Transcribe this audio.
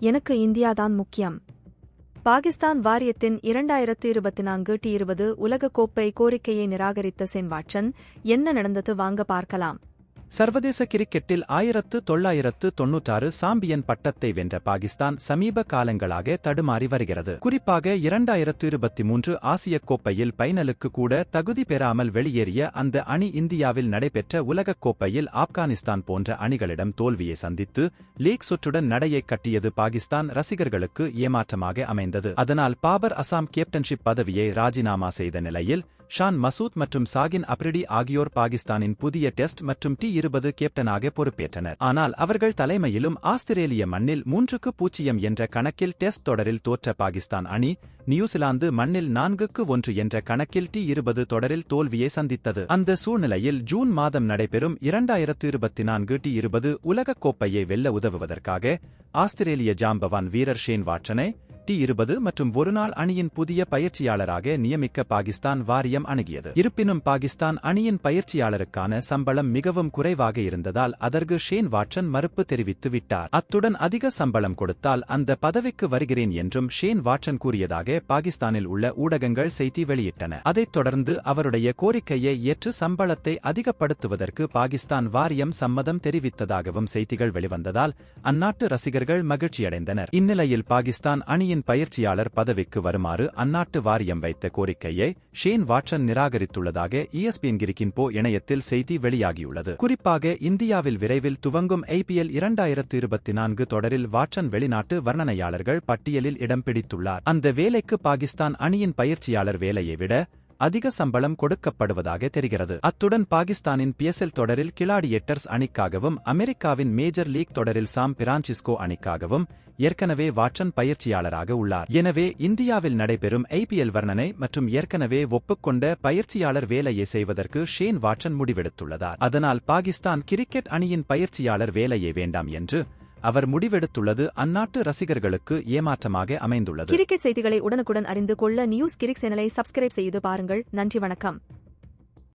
எனக்கு இந்தியாதான் முக்கியம். பாகிஸ்தான் வாரியத்தின் இரண்டாயிரத்து இருபத்தி நான்கு டி இருபது உலகக்கோப்பை கோரிக்கையை நிராகரித்த சென்வாட்சன் என்ன நடந்தது வாங்க பார்க்கலாம். சர்வதேச கிரிக்கெட்டில் ஆயிரத்து தொள்ளாயிரத்து தொன்னூற்றாறு சாம்பியன் பட்டத்தை வென்ற பாகிஸ்தான் சமீப காலங்களாக தடுமாறி வருகிறது. குறிப்பாக இரண்டாயிரத்து இருபத்தி மூன்று ஆசிய கோப்பையில் பைனலுக்கு கூட தகுதி பெறாமல் வெளியேறிய அந்த அணி இந்தியாவில் நடைபெற்ற உலகக் கோப்பையில் ஆப்கானிஸ்தான் போன்ற அணிகளிடம் தோல்வியை சந்தித்து லீக் சுற்றுடன் நடையை கட்டியது பாகிஸ்தான் ரசிகர்களுக்கு ஏமாற்றமாக அமைந்தது. அதனால் பாபர் அசாம் கேப்டன்ஷிப் பதவியை ராஜினாமா செய்த நிலையில் ஷான் மசூத் மற்றும் சாகின் அப்ரிடி ஆகியோர் பாகிஸ்தானின் புதிய டெஸ்ட் மற்றும் டி இருபது கேப்டனாக பொறுப்பேற்றனர். ஆனால் அவர்கள் தலைமையிலும் ஆஸ்திரேலிய மண்ணில் மூன்றுக்கு பூஜ்ஜியம் என்ற கணக்கில் டெஸ்ட் தொடரில் தோற்ற பாகிஸ்தான் அணி நியூசிலாந்து மண்ணில் நான்குக்கு ஒன்று என்ற கணக்கில் டி இருபது தொடரில் தோல்வியை சந்தித்தது. அந்த சூழ்நிலையில் ஜூன் மாதம் நடைபெறும் இரண்டாயிரத்து இருபத்தி நான்கு டி இருபது உலகக் கோப்பையை வெல்ல உதவுவதற்காக ஆஸ்திரேலிய ஜாம்பவான் வீரர் ஷேன் வாட்சனை டி இருபது மற்றும் ஒருநாள் அணியின் புதிய பயிற்சியாளராக நியமிக்க பாகிஸ்தான் வாரியம் அணுகியது. இருப்பினும் பாகிஸ்தான் அணியின் பயிற்சியாளருக்கான சம்பளம் மிகவும் குறைவாக இருந்ததால் அதற்கு ஷேன் வாட்சன் மறுப்பு தெரிவித்து விட்டார். அத்துடன் அதிக சம்பளம் கொடுத்தால் அந்த பதவிக்கு வருகிறேன் என்றும் ஷேன் வாட்சன் கூறியதாக பாகிஸ்தானில் உள்ள ஊடகங்கள் செய்தி வெளியிட்டன. அதைத் தொடர்ந்து அவருடைய கோரிக்கையை ஏற்று சம்பளத்தை அதிகப்படுத்துவதற்கு பாகிஸ்தான் வாரியம் சம்மதம் தெரிவித்ததாகவும் செய்திகள் வெளிவந்ததால் அந்நாட்டு ரசிகர்கள் மகிழ்ச்சியடைந்தனர். இந்நிலையில் பாகிஸ்தான் அணியின் பயிற்சியாளர் பதவிக்கு வருமாறு அந்நாட்டு வாரியம் வைத்த கோரிக்கையை ஷேன் வாட்சன் நிராகரித்துள்ளதாக இஎஸ்பிஎன் கிரிக்கின்போ இணையத்தில் செய்தி வெளியாகியுள்ளது. குறிப்பாக இந்தியாவில் விரைவில் துவங்கும் ஐபிஎல் இரண்டாயிரத்து இருபத்தி நான்கு தொடரில் வாட்சன் வெளிநாட்டு வர்ணனையாளர்கள் பட்டியலில் இடம் பிடித்துள்ளார். அந்த வேலைக்கு பாகிஸ்தான் அணியின் பயிற்சியாளர் வேலையை விட அதிக சம்பளம் கொடுக்கப்படுவதாக தெரிகிறது. அத்துடன் பாகிஸ்தானின் பிஎஸ்எல் தொடரில் கிளாடியேட்டர்ஸ் அணிக்காகவும் அமெரிக்காவின் மேஜர் லீக் தொடரில் சாம் பிரான்சிஸ்கோ அணிக்காகவும் ஏற்கனவே வாட்சன் பயிற்சியாளராக உள்ளார். எனவே இந்தியாவில் நடைபெறும் ஐபிஎல் வர்ணனை மற்றும் ஏற்கனவே ஒப்புக்கொண்ட பயிற்சியாளர் வேலையை செய்வதற்கு ஷேன் வாட்சன் முடிவெடுத்துள்ளதார். அதனால் பாகிஸ்தான் கிரிக்கெட் அணியின் பயிற்சியாளர் வேலையை வேண்டாம் என்று அவர் முடிவெடுத்துள்ளது அந்நாட்டு ரசிகர்களுக்கு ஏமாற்றமாக அமைந்துள்ளது. கிரிக்கெட் செய்திகளை உடனுக்குடன் அறிந்து கொள்ள நியூஸ் கிரிக் சேனலை சப்ஸ்கிரைப் செய்து பாருங்கள். நன்றி வணக்கம்.